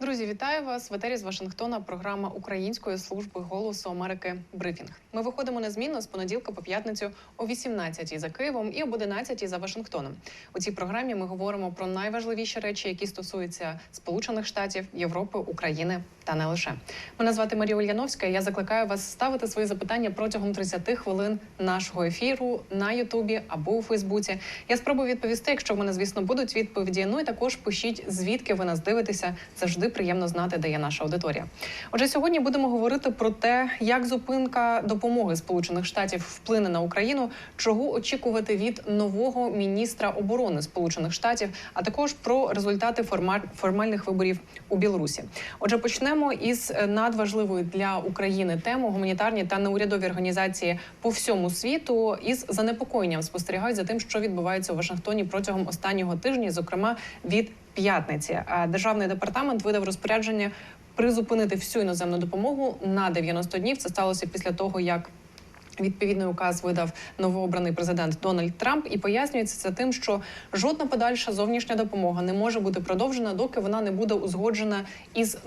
Друзі, вітаю вас в етері з Вашингтона. Програма Української служби голосу Америки Брифінг. Ми виходимо незмінно з понеділка по п'ятницю о 18 за Києвом і об 11 за Вашингтоном. У цій програмі ми говоримо про найважливіші речі, які стосуються Сполучених Штатів, Європи, України та не лише. Мене звати Марія Ульяновська. і Я закликаю вас ставити свої запитання протягом 30 хвилин нашого ефіру на Ютубі або у Фейсбуці. Я спробую відповісти, якщо в мене, звісно, будуть відповіді. Ну і також пишіть, звідки ви нас дивитеся. Завжди приємно знати, де є наша аудиторія. Отже, сьогодні будемо говорити про те, як зупинка допомоги Сполучених Штатів вплине на Україну, чого очікувати від нового міністра оборони Сполучених Штатів, а також про результати формаль- формальних виборів у Білорусі. Отже, почнемо із е, надважливої для України теми гуманітарні та неурядові організації по всьому світу із занепокоєнням спостерігають за тим, що відбувається у Вашингтоні протягом останнього тижня, зокрема від п'ятниці. Державний департамент видав розпорядження призупинити всю іноземну допомогу на 90 днів. Це сталося після того, як Відповідний указ видав новообраний президент Дональд Трамп і пояснюється це тим, що жодна подальша зовнішня допомога не може бути продовжена, доки вона не буде узгоджена із е,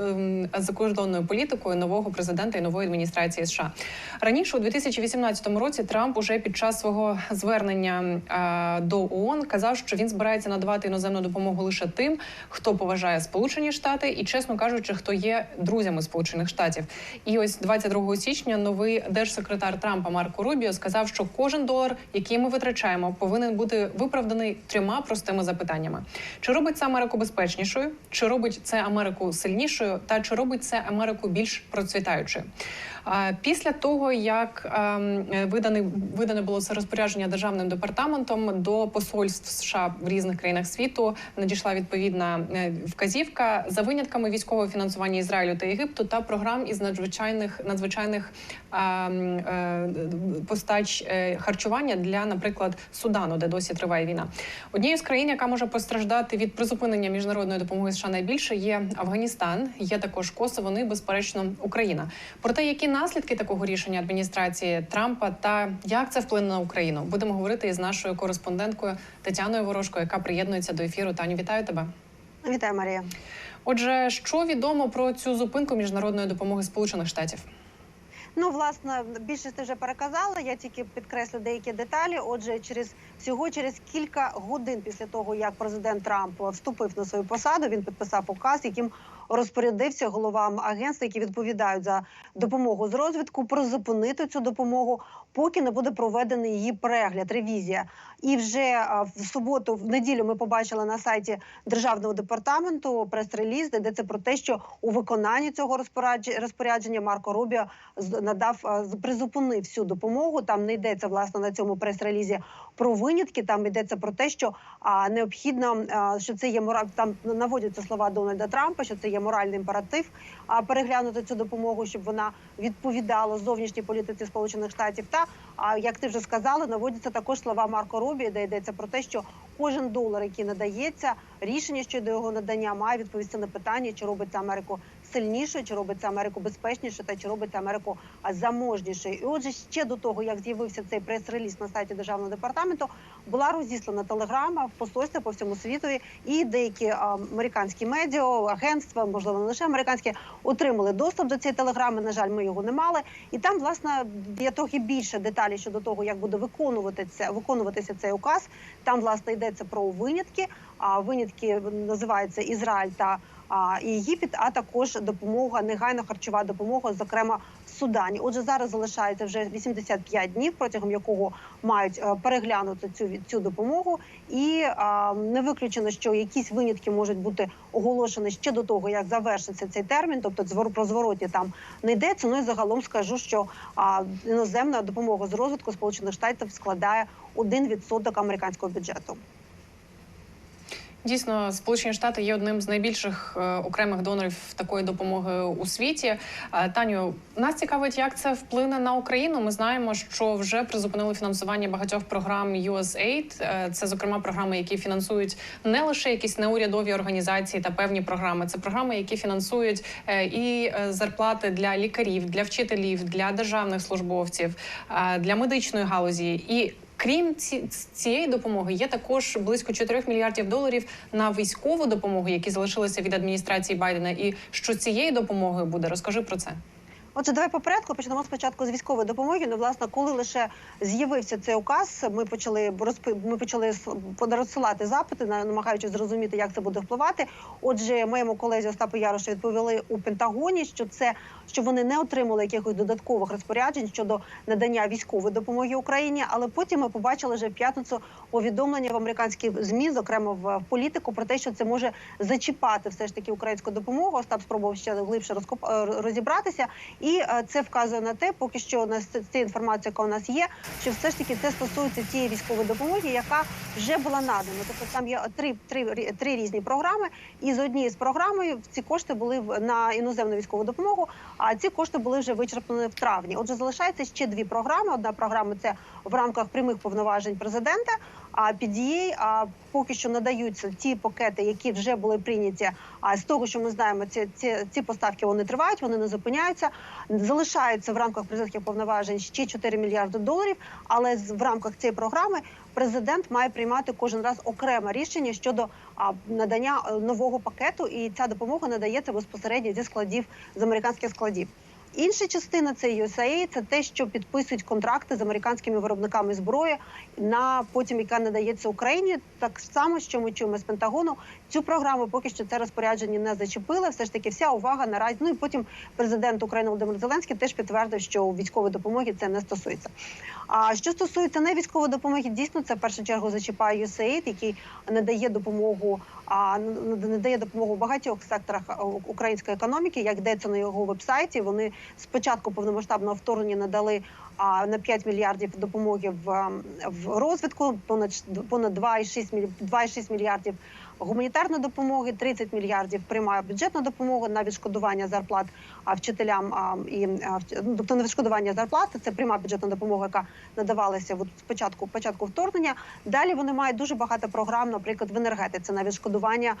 ем, закордонною політикою нового президента і нової адміністрації США. Раніше у 2018 році Трамп уже під час свого звернення е, до ООН казав, що він збирається надавати іноземну допомогу лише тим, хто поважає Сполучені Штати і, чесно кажучи, хто є друзями Сполучених Штатів. І ось 22 січня новий держсекретар Трампа Марко Рубіо сказав, що кожен долар, який ми витрачаємо, повинен бути виправданий трьома простими запитаннями: чи робить це Америку безпечнішою, чи робить це Америку сильнішою, та чи робить це Америку більш процвітаючою. Після того, як ем, е, видане, видане було це розпорядження державним департаментом до посольств США в різних країнах світу, надійшла відповідна е, вказівка за винятками військового фінансування Ізраїлю та Єгипту та програм із надзвичайних надзвичайних ем, е, постач харчування для, наприклад, Судану, де досі триває війна. Однією з країн, яка може постраждати від призупинення міжнародної допомоги США найбільше, є Афганістан, є також Косово, ну і безперечно Україна. Проте, які наслідки такого рішення адміністрації Трампа та як це вплине на Україну, будемо говорити із нашою кореспонденткою Тетяною Ворожко, яка приєднується до ефіру. Таню, вітаю тебе. Вітаю, Марія. Отже, що відомо про цю зупинку міжнародної допомоги Сполучених Штатів? Ну, власне, більше ти вже переказала. Я тільки підкреслю деякі деталі. Отже, через всього через кілька годин після того, як президент Трамп вступив на свою посаду, він підписав указ, яким розпорядився головам агентств, які відповідають за допомогу з розвитку, призупинити цю допомогу, поки не буде проведений її перегляд, ревізія. І вже в суботу, в неділю, ми побачили на сайті державного департаменту прес-реліз, де йдеться про те, що у виконанні цього розпорядж- розпорядження Марко Рубіо надав з- призупинив всю допомогу. Там не йдеться власне на цьому прес-релізі про винятки. Там йдеться про те, що а, необхідно, а, що це є мора... Там наводяться слова Дональда Трампа, що це є моральний імператив а, переглянути цю допомогу, щоб вона відповідала зовнішній політиці Сполучених Штатів. Та а як ти вже сказала, наводяться також слова Марко Рубі, де йдеться про те, що кожен долар, який надається, рішення щодо його надання, має відповісти на питання, чи робить Америку сильнішою, чи робить це Америку безпечнішою, та чи робить це Америку заможнішою. І отже, ще до того, як з'явився цей прес-реліз на сайті державного департаменту, була розіслана телеграма в посольстві по всьому світові, і деякі американські медіа, агентства, можливо, не лише американські, отримали доступ до цієї телеграми. На жаль, ми його не мали. І там, власне, є трохи більше деталі щодо того, як буде виконувати це, виконуватися цей указ. Там, власне, йдеться про винятки. А винятки називаються Ізраїль та а, і Єгипет, а також допомога, негайна харчова допомога, зокрема в Судані. Отже, зараз залишається вже 85 днів, протягом якого мають е, переглянути цю цю допомогу, і а, не виключено, що якісь винятки можуть бути оголошені ще до того, як завершиться цей термін. Тобто про зворотні там не йдеться. Ну і загалом скажу, що а, іноземна допомога з розвитку Сполучених Штатів складає 1% американського бюджету. Дійсно, Сполучені Штати є одним з найбільших е, окремих донорів такої допомоги у світі. Е, Таню, нас цікавить, як це вплине на Україну. Ми знаємо, що вже призупинили фінансування багатьох програм USAID. Е, Це, зокрема, програми, які фінансують не лише якісь неурядові організації та певні програми. Це програми, які фінансують і зарплати для лікарів, для вчителів, для державних службовців, для медичної галузі і Крім ці, цієї допомоги, є також близько 4 мільярдів доларів на військову допомогу, які залишилися від адміністрації Байдена. І що цієї допомоги буде, розкажи про це. Отже, давай по порядку почнемо спочатку з військової допомоги. Ну, власне, коли лише з'явився цей указ, ми почали розпи... ми почали розсилати запити, на- намагаючись зрозуміти, як це буде впливати. Отже, моєму колезі Остапу Ярошу відповіли у Пентагоні, що це що вони не отримали якихось додаткових розпоряджень щодо надання військової допомоги Україні. Але потім ми побачили вже в п'ятницю повідомлення в американській змі, зокрема в політику, про те, що це може зачіпати все ж таки українську допомогу. Остап спробував ще глибше розкоп... розібратися. І е, це вказує на те, поки що на ця інформація, яка у нас є, що все ж таки це стосується тієї військової допомоги, яка вже була надана. Тобто там є три, три, три різні програми, і з однією з програмою ці кошти були на іноземну військову допомогу. А ці кошти були вже вичерпані в травні. Отже, залишається ще дві програми. Одна програма це в рамках прямих повноважень президента. А PDA, а поки що надаються ті пакети, які вже були прийняті. А з того, що ми знаємо, ці, ці, ці поставки вони тривають, вони не зупиняються. Залишаються в рамках президентських повноважень ще 4 мільярди доларів. Але в рамках цієї програми президент має приймати кожен раз окреме рішення щодо надання е, нового пакету, і ця допомога надається безпосередньо зі складів з американських складів. Інша частина це USAID, це те, що підписують контракти з американськими виробниками зброї на потім, яка надається Україні. Так само, що ми чуємо з Пентагону, цю програму поки що це розпорядження не зачепили. Все ж таки, вся увага наразі. Ну і потім президент України Володимир Зеленський теж підтвердив, що у військової допомоги це не стосується. А що стосується не військової допомоги, дійсно це в першу чергу зачіпає USAID, який надає допомогу, а надає допомогу в багатьох секторах української економіки. Як йдеться на його вебсайті, вони спочатку повномасштабного вторгнення надали на 5 мільярдів допомоги в, ем, в розвитку, понад понад 2,6 міль- 2,6 мільярдів гуманітарної допомоги, 30 мільярдів приймає бюджетну допомогу на відшкодування зарплат вчителям і ну, тобто на відшкодування зарплати. Це пряма бюджетна допомога, яка надавалася от спочатку початку вторгнення. Далі вони мають дуже багато програм, наприклад, в енергетиці на відшкодування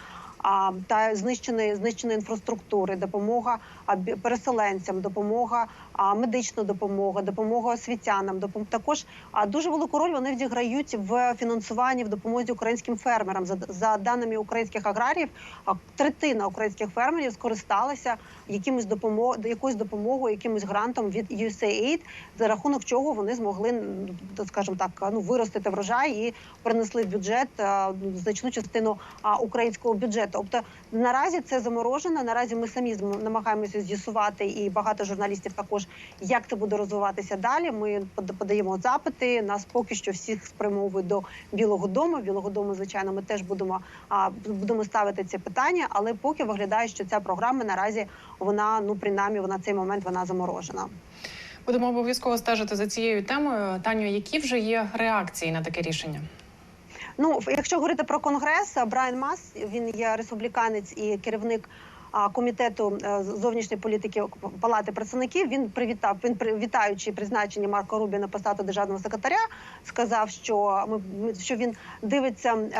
та знищеної знищеної інфраструктури, допомога переселенцям, допомога медична допомога, допомога освітянам. Допом... Також дуже велику роль вони відіграють в фінансуванні в допомозі українським фермерам. За, даними українських аграріїв, третина українських фермерів скористалися якимось допомог, якоюсь допомогою, якимось грантом від USAID, за рахунок чого вони змогли, скажімо так, ну виростити врожай і принесли в бюджет значну частину українського бюджету. Тобто наразі це заморожено. Наразі ми самі зм- намагаємося з'ясувати, і багато журналістів також як це буде розвиватися далі. Ми подаємо запити. Нас поки що всіх спрямовують до Білого Дому. Білого Дому, звичайно, ми теж будемо а, будемо ставити ці питання, але поки виглядає, що ця програма наразі вона ну принаймні вона цей момент вона заморожена. Будемо обов'язково стежити за цією темою. Таню, які вже є реакції на таке рішення? Ну, якщо говорити про конгрес, Брайан Мас він є республіканець і керівник. Комітету е, зовнішньої політики Палати представників він привітав. Він вітаючи призначення Марко Рубі на посаду державного секретаря, сказав, що ми що він дивиться, е,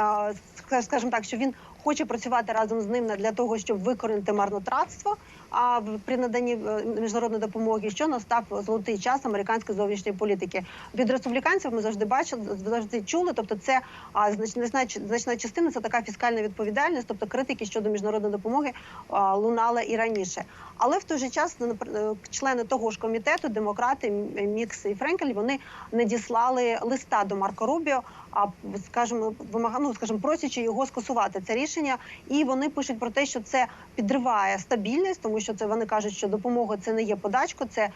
ска- скажімо так, що він хоче працювати разом з ним для того, щоб викорінити марнотратство. А при наданні е, міжнародної допомоги, що настав золотий час американської зовнішньої політики. Від республіканців ми завжди бачили, завжди чули. Тобто, це а, значна, значна, частина це така фіскальна відповідальність, тобто критики щодо міжнародної допомоги а, лунали і раніше. Але в той же час напр- е, члени того ж комітету, демократи Мікс і Френкель, вони надіслали листа до Марко Рубіо, а скажімо, вимага, ну, скажімо, просячи його скасувати це рішення. І вони пишуть про те, що це підриває стабільність, тому що це вони кажуть, що допомога це не є подачко, це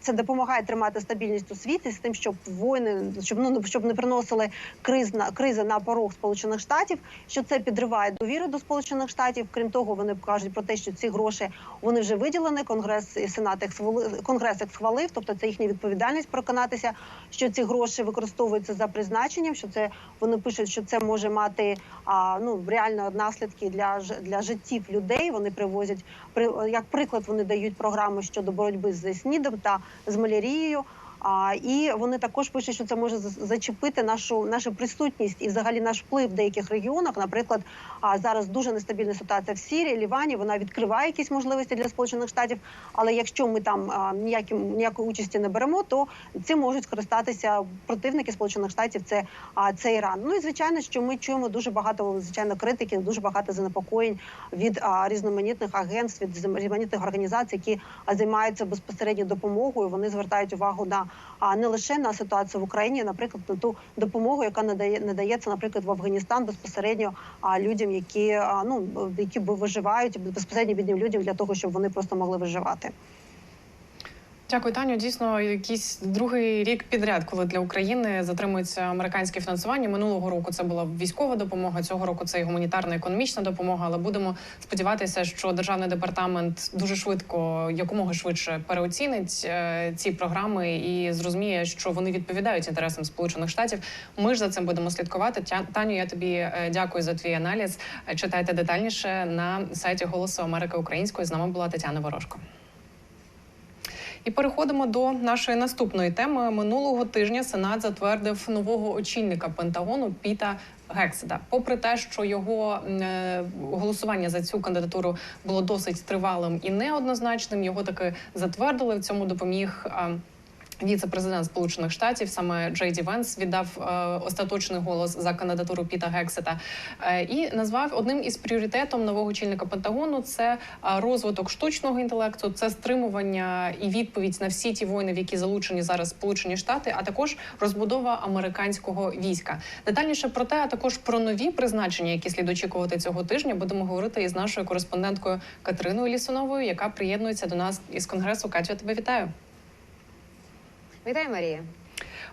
це допомагає тримати стабільність у світі з тим, щоб воїни, щоб ну щоб не приносили криз на кризи на порог Сполучених Штатів, що це підриває довіру до Сполучених Штатів. Крім того, вони кажуть про те, що ці гроші вони вже виділені. Конгрес і Сенат їх схвали- конгрес їх схвалив, тобто це їхня відповідальність переконатися, що ці гроші використовуються за призначенням. Що це вони пишуть, що це може мати а, ну реально наслідки для для життів людей. Вони привозять при як приклад. Вони дають програми щодо боротьби з СНІДом та з малярією. А, і вони також пишуть, що це може за- зачепити нашу нашу присутність і взагалі наш вплив в деяких регіонах. Наприклад, а зараз дуже нестабільна ситуація в Сірії, Лівані. Вона відкриває якісь можливості для сполучених штатів. Але якщо ми там а, ніякі, ніякої участі не беремо, то цим можуть скористатися противники сполучених штатів. Це а, це Іран. Ну і звичайно, що ми чуємо дуже багато звичайно критиків, дуже багато занепокоєнь від а, різноманітних агентств, від різноманітних організацій, які займаються безпосередньо допомогою. Вони звертають увагу на а не лише на ситуацію в Україні, наприклад, на ту допомогу, яка надає надається, наприклад, в Афганістан безпосередньо а, людям, які ну які виживають безпосередньо бідним людям для того, щоб вони просто могли виживати. Дякую, Таню. Дійсно, якийсь другий рік підряд, коли для України затримується американське фінансування. Минулого року це була військова допомога. Цього року це і гуманітарна економічна допомога. Але будемо сподіватися, що державний департамент дуже швидко, якомога швидше переоцінить е, ці програми і зрозуміє, що вони відповідають інтересам Сполучених Штатів. Ми ж за цим будемо слідкувати. Таню, я тобі е, дякую за твій аналіз. Читайте детальніше на сайті Голосу Америки Української. З нами була Тетяна Ворожко. І переходимо до нашої наступної теми. Минулого тижня Сенат затвердив нового очільника Пентагону Піта Гекседа. Попри те, що його е, голосування за цю кандидатуру було досить тривалим і неоднозначним, його таки затвердили. В цьому допоміг. Віце-президент Сполучених Штатів саме Джей Ді Венс віддав е, остаточний голос за кандидатуру Піта Гексета е, і назвав одним із пріоритетом нового очільника Пентагону це е, розвиток штучного інтелекту, це стримування і відповідь на всі ті воїни, в які залучені зараз Сполучені Штати, а також розбудова американського війська. Детальніше про те, а також про нові призначення, які слід очікувати цього тижня, будемо говорити із нашою кореспонденткою Катериною Лісуновою, яка приєднується до нас із конгресу. Катю, тебе вітаю. Вітаю, Марія.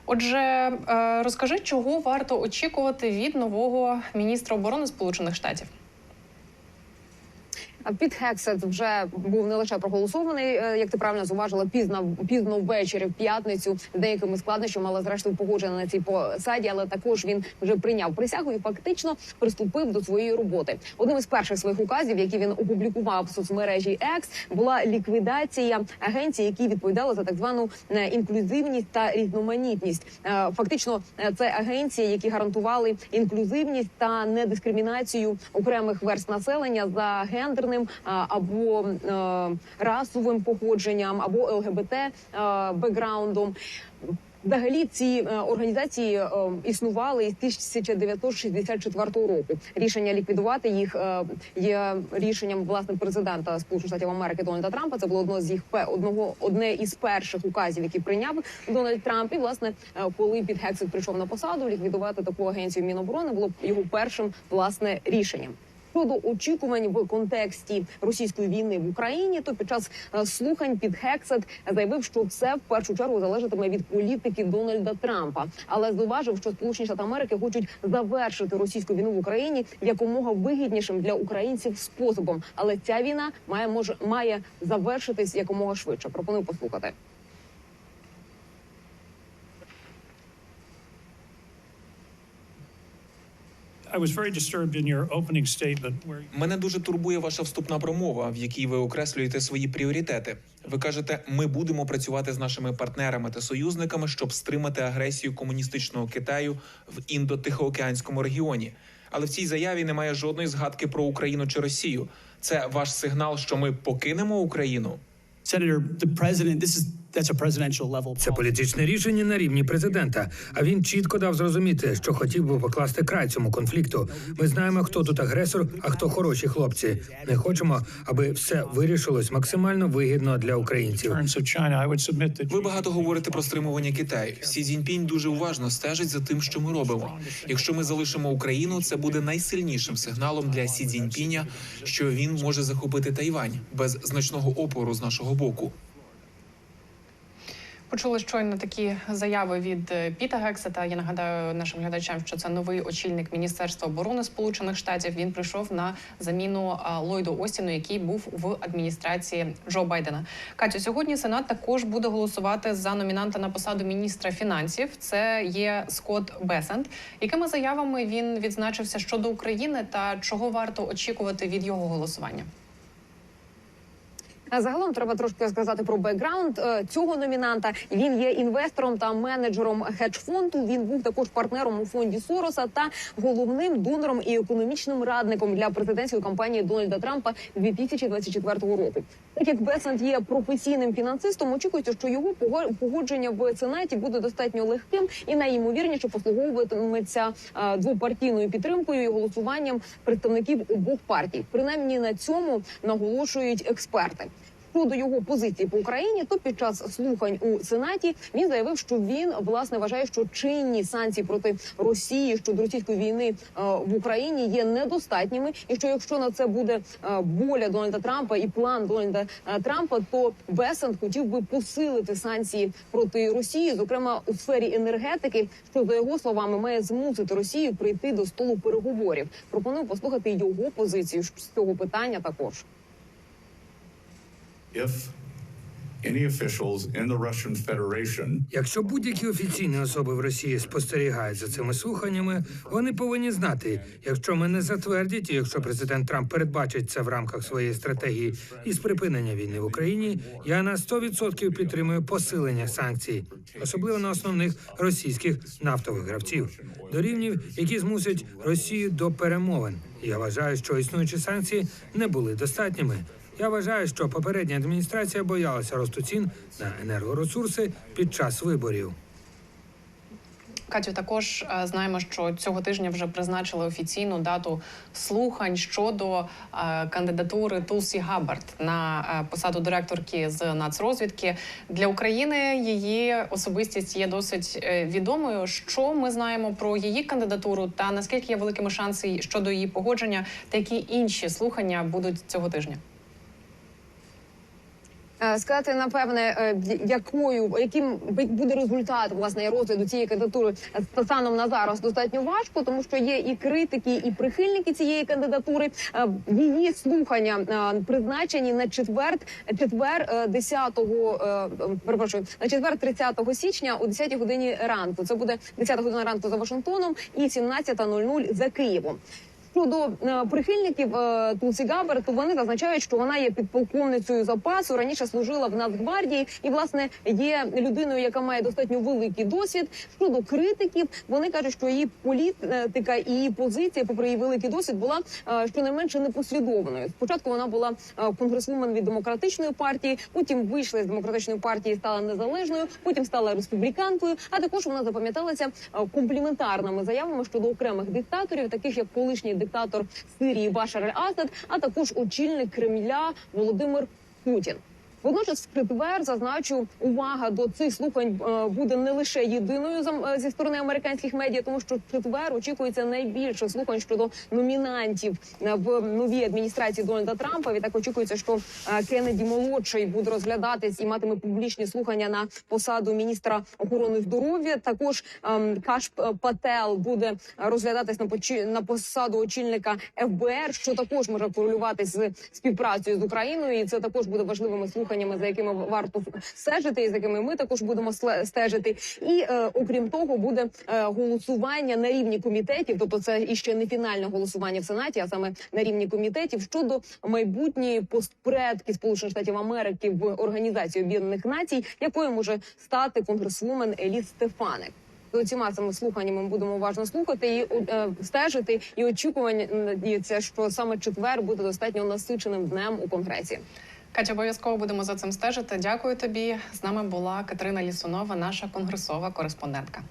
Отже, е, розкажи, чого варто очікувати від нового міністра оборони Сполучених Штатів. Під Хексет вже був не лише проголосований, е, як ти правильно зуважила, пізно пізно ввечері в п'ятницю деякими складнощами, але зрештою погоджено на цій посаді. Але також він вже прийняв присягу і фактично приступив до своєї роботи. Одним із перших своїх указів, які він опублікував в соцмережі X, була ліквідація агенцій, які відповідали за так звану е, інклюзивність та різноманітність. Е, Фактично, це агенції, які гарантували інклюзивність та недискримінацію окремих верст населення за гендерним а, або расовим походженням, або ЛГБТ бекграундом. Взагалі ці організації існували із 1964 року. Рішення ліквідувати їх є рішенням власне президента Сполучених Штатів Америки Дональда Трампа. Це було одно з їх одного одне із перших указів, які прийняв Дональд Трамп. І власне, коли під Гексет прийшов на посаду, ліквідувати таку агенцію Міноборони було його першим власне рішенням. Щодо очікувань в контексті російської війни в Україні, то під час е, слухань під Хексет заявив, що це в першу чергу залежатиме від політики Дональда Трампа, але зауважив, що Сполучені Штати Америки хочуть завершити російську війну в Україні якомога вигіднішим для українців способом. Але ця війна має може має завершитись якомога швидше. Пропоную послухати. Мене дуже турбує ваша вступна промова, в якій ви окреслюєте свої пріоритети. Ви кажете, ми будемо працювати з нашими партнерами та союзниками, щоб стримати агресію комуністичного Китаю в індо-тихоокеанському регіоні. Але в цій заяві немає жодної згадки про Україну чи Росію. Це ваш сигнал, що ми покинемо Україну. Senator, the president, this is that's a. Це політичне рішення на рівні президента. А він чітко дав зрозуміти, що хотів би покласти край цьому конфлікту. Ми знаємо, хто тут агресор, а хто хороші хлопці. Не хочемо, аби все вирішилось максимально вигідно для українців. Ви багато говорите про стримування Китаю. Сі Цзіньпінь дуже уважно стежить за тим, що ми робимо. Якщо ми залишимо Україну, це буде найсильнішим сигналом для Сі Цзіньпіня, що він може захопити Тайвань без значного опору з нашого боку. Почули щойно такі заяви від е, Піта Гексета. Я нагадаю нашим глядачам, що це новий очільник Міністерства оборони Сполучених Штатів. Він прийшов на заміну а, Ллойду Остіну, який був в адміністрації Джо Байдена. Катю, сьогодні Сенат також буде голосувати за номінанта на посаду міністра фінансів. Це є Скотт Бесент. Якими заявами він відзначився щодо України та чого варто очікувати від його голосування? Загалом треба трошки сказати про бекграунд е, цього номінанта. Він є інвестором та менеджером хедж-фонду. Він був також партнером у фонді Сороса та головним донором і економічним радником для президентської кампанії Дональда Трампа 2024 року. Так як Бесант є професійним фінансистом, очікується, що його пого- погодження в сенаті буде достатньо легким і найімовірніше послуговуватиметься е, двопартійною підтримкою і голосуванням представників обох партій. Принаймні на цьому наголошують експерти. Щодо його позиції по Україні, то під час слухань у сенаті він заявив, що він власне вважає, що чинні санкції проти Росії щодо російської війни е, в Україні є недостатніми, і що якщо на це буде е, воля Дональда Трампа і план Дональда е, Трампа, то Бесент хотів би посилити санкції проти Росії, зокрема у сфері енергетики, що за його словами має змусити Росію прийти до столу переговорів. Пропоную послухати його позицію з цього питання також. If any officials in the Russian Federation Якщо будь-які офіційні особи в Росії спостерігають за цими слуханнями, вони повинні знати, якщо мене затвердять, і якщо президент Трамп передбачить це в рамках своєї стратегії із припинення війни в Україні, я на 100% підтримую посилення санкцій, особливо на основних російських нафтових гравців, до рівнів, які змусять Росію до перемовин. Я вважаю, що існуючі санкції не були достатніми. Я вважаю, що попередня адміністрація боялася росту цін на енергоресурси під час виборів. Катю, також е, знаємо, що цього тижня вже призначили офіційну дату слухань щодо е, кандидатури Тулсі Габбард на е, посаду директорки з нацрозвідки для України. Її особистість є досить відомою. Що ми знаємо про її кандидатуру, та наскільки є великими шанси щодо її погодження, та які інші слухання будуть цього тижня? Е, Сказати напевне, е, якою яким буде результат власне розгляду цієї кандидатури е, станом на зараз достатньо важко, тому що є і критики, і прихильники цієї кандидатури. Її слухання призначені на четвер, четвер е, 10 е, перепрошую, на четвер 30 січня о 10 годині ранку. Це буде 10 година ранку за Вашингтоном і 17.00 за Києвом. Щодо е, прихильників е, Тулсі Габер, то вони зазначають, що вона є підполковницею запасу. Раніше служила в Нацгвардії і власне є людиною, яка має достатньо великий досвід. Щодо критиків, вони кажуть, що її політика і її позиція, попри її великий досвід, була е, щонайменше непослідовною. Спочатку вона була конгресвумен від демократичної партії, потім вийшла з демократичної партії, і стала незалежною, потім стала республіканкою. А також вона запам'яталася компліментарними заявами щодо окремих диктаторів, таких як колишній диктатор Сирії Башар Аль-Асад, а також очільник Кремля Володимир Путін. Водночас в четвер зазначу, увага до цих слухань е, буде не лише єдиною е, зі сторони американських медіа, тому що четвер очікується найбільше слухань щодо номінантів е, в новій адміністрації Дональда Трампа. Відтак очікується, що Кеннеді молодший буде розглядатись і матиме публічні слухання на посаду міністра охорони здоров'я. Також ем, Каш Пател буде розглядатись на на посаду очільника ФБР, що також може корелюватись з співпрацею з Україною, і це також буде важливими слуханнями, за якими варто стежити, і за якими ми також будемо стежити. І е, окрім того, буде е, голосування на рівні комітетів, тобто це іще не фінальне голосування в сенаті, а саме на рівні комітетів щодо майбутньої постпредки Сполучених Штатів Америки в Організації Об'єднаних Націй, якою може стати конгресвумен Еліс Стефаник. За цими цими слуханнями ми будемо уважно слухати і е, стежити. І очікування надіється, що саме четвер буде достатньо насиченим днем у конгресі. Катя, обов'язково будемо за цим стежити. Дякую тобі. З нами була Катерина Лісунова, наша конгресова кореспондентка.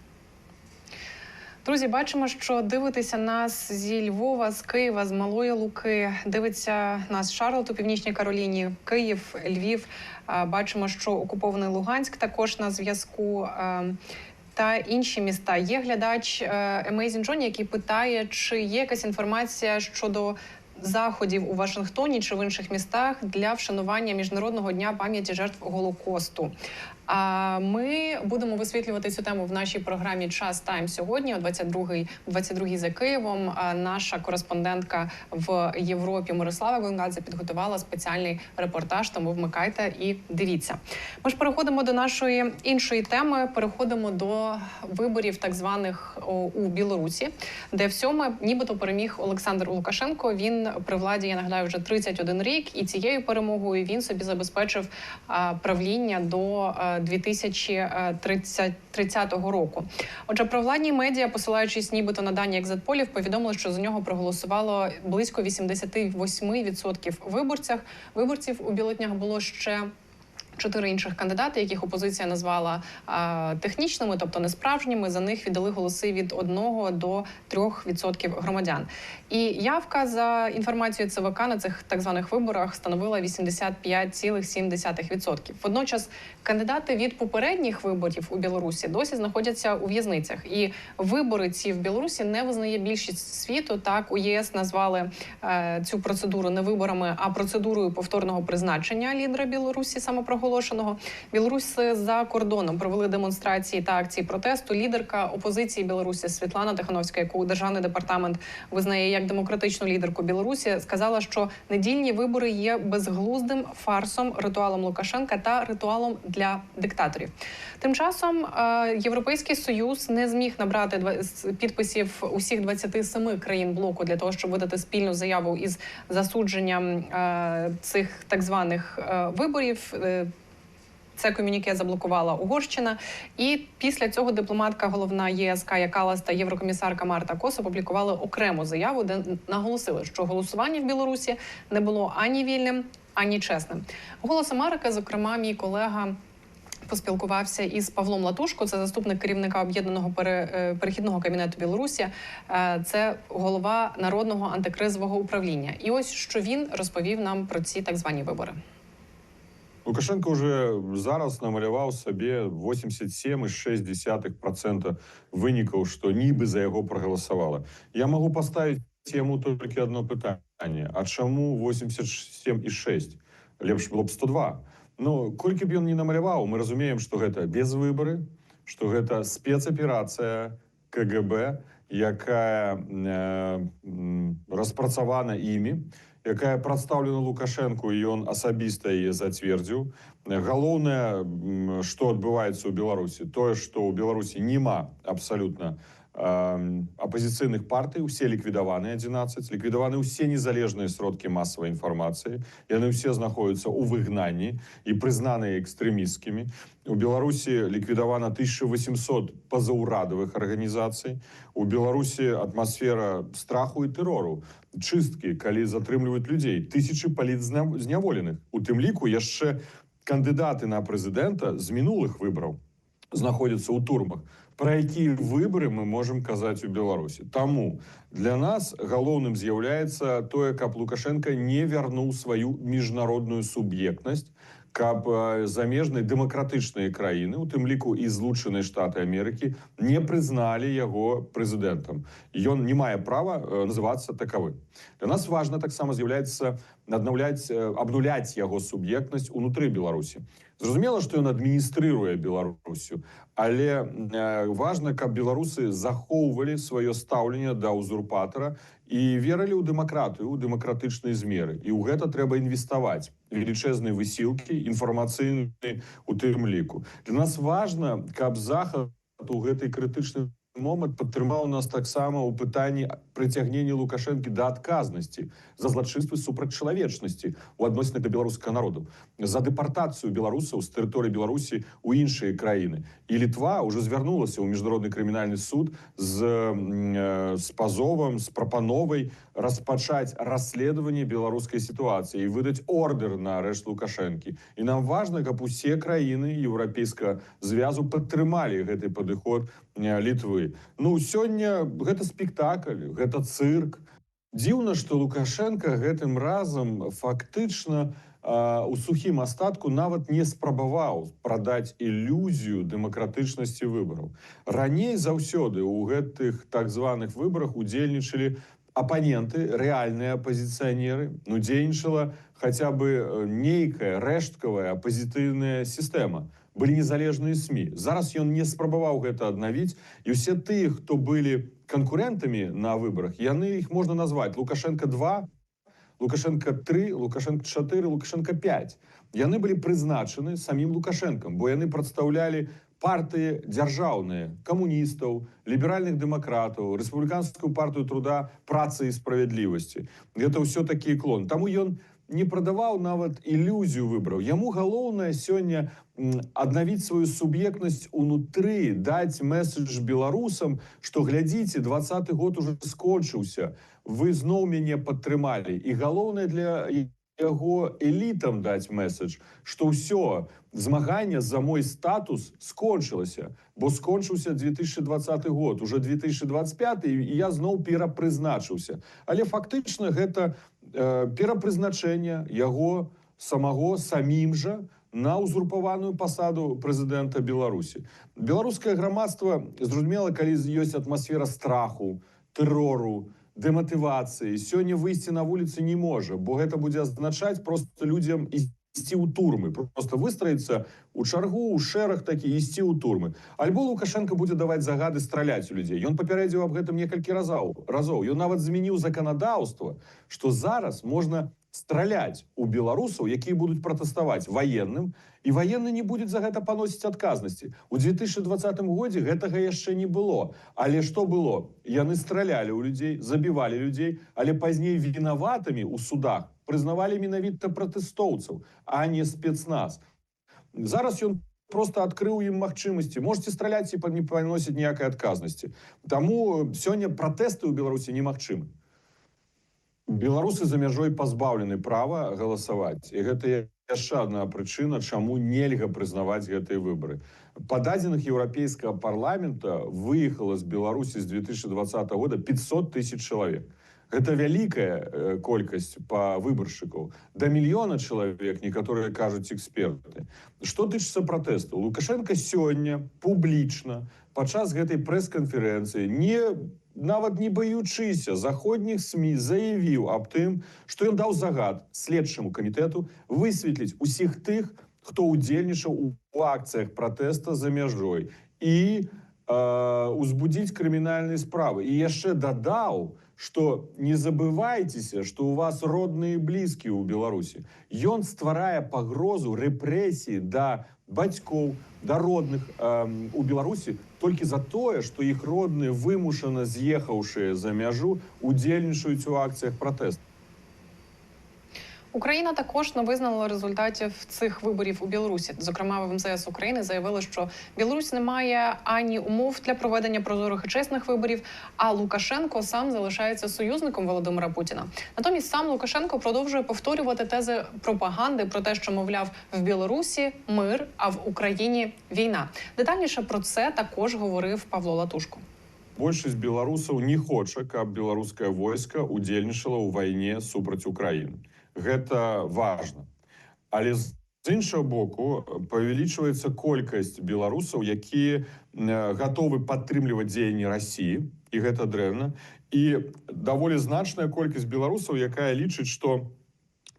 Друзі, бачимо, що дивитеся нас зі Львова, з Києва, з Малої Луки. Дивиться нас Шарлот у Північній Кароліні, Київ, Львів. Бачимо, що окупований Луганськ також на зв'язку. Та інші міста є глядач е, Amazing Johnny, який питає, чи є якась інформація щодо заходів у Вашингтоні чи в інших містах для вшанування міжнародного дня пам'яті жертв Голокосту. А ми будемо висвітлювати цю тему в нашій програмі Час Тайм сьогодні, о 22-й, 22-й за Києвом. Наша кореспондентка в Європі Мирослава Гонгадзе підготувала спеціальний репортаж. Тому вмикайте і дивіться. Ми ж переходимо до нашої іншої теми. Переходимо до виборів, так званих у Білорусі, де в сьоме нібито переміг Олександр Лукашенко. Він при владі, я нагадаю, вже 31 рік, і цією перемогою він собі забезпечив правління до а, 2030 року. Отже, провладні медіа, посилаючись нібито на дані екзитполів, повідомили, що за нього проголосувало близько 88% виборців. Виборців у бюлетнях було ще. Чотири інших кандидати, яких опозиція назвала технічними, тобто несправжніми, за них віддали голоси від 1 до 3% громадян. І явка за інформацією ЦВК на цих так званих виборах становила 85,7%. Водночас кандидати від попередніх виборів у Білорусі досі знаходяться у в'язницях. І вибори ці в Білорусі не визнає більшість світу. Так у ЄС назвали е, цю процедуру не виборами, а процедурою повторного призначення лідера Білорусі самопроголошеного. Білоруси за кордоном провели демонстрації та акції протесту. Лідерка опозиції Білорусі Світлана Тихановська, яку державний департамент визнає як демократичну лідерку Білорусі, сказала, що недільні вибори є безглуздим фарсом, ритуалом Лукашенка та ритуалом для диктаторів. Тим часом е, Європейський союз не зміг набрати підписів усіх 27 країн блоку для того, щоб видати спільну заяву із засудженням е, цих так званих е, виборів. Це комюніке заблокувала Угорщина, і після цього дипломатка головна ЄС Кая Калас та єврокомісарка Марта Кос опублікували окрему заяву, де наголосили, що голосування в Білорусі не було ані вільним, ані чесним. Голос Америки, зокрема, мій колега. Поспілкувався із Павлом Латушко, це заступник керівника об'єднаного е, перехідного кабінету Білорусі. Е, Це голова народного антикризового управління. І ось що він розповів нам про ці так звані вибори. Лукашенко уже зараз намаляваў сабе 87,6% вынікаў, што нібы за яго прагаласавала. Я магу паставіць яму толькі одно пытанне: А чаму 87,6? Лепш было б 102. Ну колькі б ён не намаляваў, мы разумеем, што гэта без выбары, што гэта спецаперацыя КГБ, якая э, м, распрацавана імі, якая прадстаўлена лукашэнку і ён асабіста яе зацвердзіў галоўнае м, што адбываецца ў беларусі тое што ў беларусі няма абсалютна эм, апозіцыйных партый усе ліквідаваны 11 ліквідаваны ўсе незалежныя сродкі масавай інфармацыі яны ўсе знаходзяцца ў выгнанні і прызнаныя экстрэмісткімі у беларусі ліквідавана 1800 пазаўрадавых арганізацый у беларусі атмасфера страху і тэрору чысткі калі затрымліваюць людзей тысячы палітзняволеных у тым ліку яшчэ кандыдаты на прэзідэнта з мінулых выбараў знаходзяцца ў турмах пра якія выбары мы можам казаць у беларусі таму для нас галоўным з'яўляецца тое каб лукашенко не вярнуў сваю міжнародную суб'ектнасць каб э, замежныя дэмакратычныя краіны у тым ліку і злучаныя штаты Амерыкі не прызналі яго прэзідэнтам ён не мае права э, называцца такавы для нас важна таксама з'яўляецца аднаўляць э, абнуляць яго суб'ектнасць унутры беларусі зразумела што ён адміністрыруе беларусю але э, важна каб беларусы захоўвалі сваё стаўленне да ўзурпатара і верылі ў дэмакратыю у дэмакратычнай змеры. І ў гэта трэба інвеставаць. Велічэзныя высілкі інфармацыйны у тым ліку. Для нас важна каб захад у гэтай крытычнай момант падтрымаў нас таксама ў пытанні прыцягнення лукашэнкі да адказнасці за злачынствы супраць чалавечнасці у адносінах да беларускага народу за дэпартацыю беларусаў з тэрыторыі беларусі у іншыя краіны. І літва уже звярнулася ў міжнародны крымінальны суд з э, з пазовам з прапановай распачаць расследаванне беларускай сітуацыі выдаць ордер на арышт лукашэнкі. І нам важна каб усе краіны еўрапейска звязу падтрымалі гэты падыход э, літвы. Ну сёння гэта спектакль гэта цырк. Дзіўна што лукашенко гэтым разам фактычна у сухім астатку нават не спрабаваў прадаць ілюзію дэмакратычнасці выбараў. Раней заўсёды ў гэтых так званых выбарах удзельнічалі апаненты рэальныя апозіцыянеры ну дзейнічала хаця бы нейкая рэшткавая апазітыўная сістэма былі незалежныя сМ зараз ён не спрабаваў гэта аднавіць і ўсе тыя хто былі канкурентамі на выбарах яны іх можна назваць лукашенко 2 лукашенко 3 лукашенко 4 лукашенко 5 яны былі прызначаны самім лукашэнкам бо яны прадстаўлялі партыі дзяржаўныя камуністаў ліберальных дэмакратаў рэспубліканскую партыю труда працы і справядлівасці гэта ўсё такі клон таму ён не прадаваў нават ілюзію выбраў яму галоўнае сёння м, аднавіць сваю суб'ектнасць унутры даць месседж беларусам што глядзіце двадцаты год уже скончыўся вы зноў мяне падтрымалі і галоўнае для яго элітам даць месседж што ўсё змаганне за мой статус скончылася бо скончыўся 2020 год уже 2025 і я зноў перапрызначыўся але фактычна гэта э, перапрызначэнне яго самого самім жа на ўзурпаваную пасаду прэзідэнта беларусі беларускае грамадства зразумела калі ёсць атмасфера страху тэрору дэматывацыі сёння выйсці на вуліцы не можа бо гэта будзе азначаць просто людзям ісці ў турмы просто выстроіцца у чаргу у шэраг такі ісці ў турмы альбо лукашенко будзе даваць загады страляць у людзей ён папярэдзіў аб гэтым некалькі разоў разоў ён нават змяніў заканадаўства што зараз можна страляць у беларусаў якія будуць пратэставаць ваенным і ваенны не будуць за гэта паносіць адказнасці у 2020 годзе гэтага яшчэ не было але што было яны стралялі ў людзей забівалі людзей але пазней вінаватымі ў судах прызнавалі менавіта пратэстоўцаў а не спецназ зараз ён просто адкрыў ім магчымасці можете страляць і па- не паносіць ніякай адказнасці Таму сёння пратэсты ў беларусі немагчымы беларусы за мяжой пазбаўлены права галасаваць і гэта яшчэ одна прычына чаму нельга прызнаваць гэтыя выборы по дадзеных еўрапейскага парламента выехала з беларусі з 2020 года 500 тысяч чалавек гэта вялікая э, колькасць по выбаршчыкаў да мільёна чалавек некаторыя кажуць эксперты што тычыцца пратэсту лукашенко сёння публічна падчас гэтай прэс-канферэнцыі не нават не баючыся заходніх сМ заявіў аб тым што ён даў загад следчаму камітэту высветліць усіх тых хто ўдзельнічаў у акцыях пратэста за мяжой і э, узбудзіць крымінальныя справы і яшчэ дадаў што не забывайцеся што у вас родныя і блізкія ў беларусі ён стварае пагрозу рэпрэсіі да бацькоў да родных э, у беларусі толькі за тое што іх родныя вымушана з'ехаўшыя за мяжу удзельнічаюць у акцыях пратэсту Україна також не визнала результатів цих виборів у Білорусі. Зокрема, в МЗС України заявили, що Білорусь не має ані умов для проведення прозорих і чесних виборів. А Лукашенко сам залишається союзником Володимира Путіна. Натомість сам Лукашенко продовжує повторювати тези пропаганди про те, що мовляв в Білорусі мир, а в Україні війна. Детальніше про це також говорив Павло Латушко. большасць беларусаў не хоча каб беларускае войска удзельнічала ў вайне супраць украіны гэта важно але з з іншага боку павялічваецца колькасць беларусаў якія э, гатовы падтрымліваць дзеянні рассіі і гэта дрэнна і даволі значная колькасць беларусаў якая лічыць што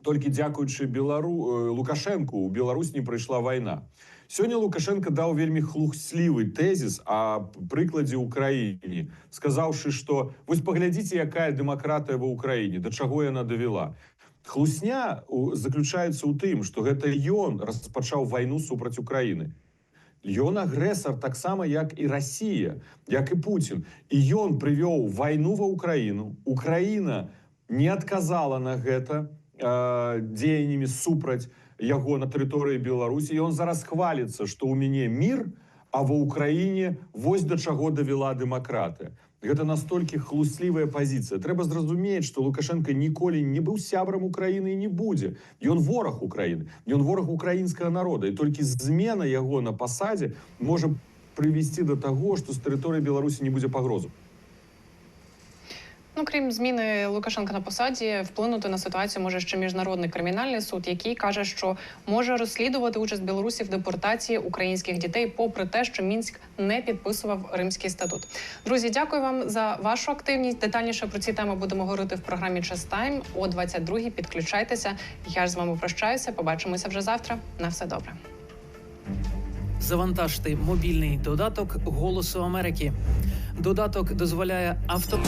толькі дзякуючы белару э, лукашэнку у Беларусь не прыйшла вайна сёння лукашенко даў вельмі хлухслівы тэзіс а прыкладзе ўкраіне сказаўшы што вось паглядзіце якая дэмакратыя ва ўкраіне да чаго яна давела хлусня у- заключаецца ў тым што гэта ён распачаў вайну супраць украіны Ён агрэсар таксама як і Расія, як і Пуін. І ён прывёў вайну ва ўкраіну. Украіна не адказала на гэта э, дзеяннямі супраць яго на тэрыторыі Беларусі. І ён зараз хваліцца, што ў мяне мір, а ва ўкраіне вось да чаго давяла дэмакратыя. Гэта настолькі хлуслівая пазіцыя. Трэба зразумець, што Лукашенко ніколі не быў сябрам Украіны і не будзе. Ён вораг Украіны, ён вораг украінскага народа і толькі змена яго на пасадзе можа прывесці да таго, што з тэрыторыі Беларусі не будзе пагрозу. Ну, крім зміни Лукашенка на посаді, вплинути на ситуацію може ще міжнародний кримінальний суд, який каже, що може розслідувати участь Білорусі в депортації українських дітей, попри те, що Мінськ не підписував Римський статут. Друзі, дякую вам за вашу активність. Детальніше про ці теми будемо говорити в програмі Час Тайм о 22-й. Підключайтеся. Я ж з вами прощаюся. Побачимося вже завтра. На все добре. Завантажте мобільний додаток Голосу Америки. Додаток дозволяє авто.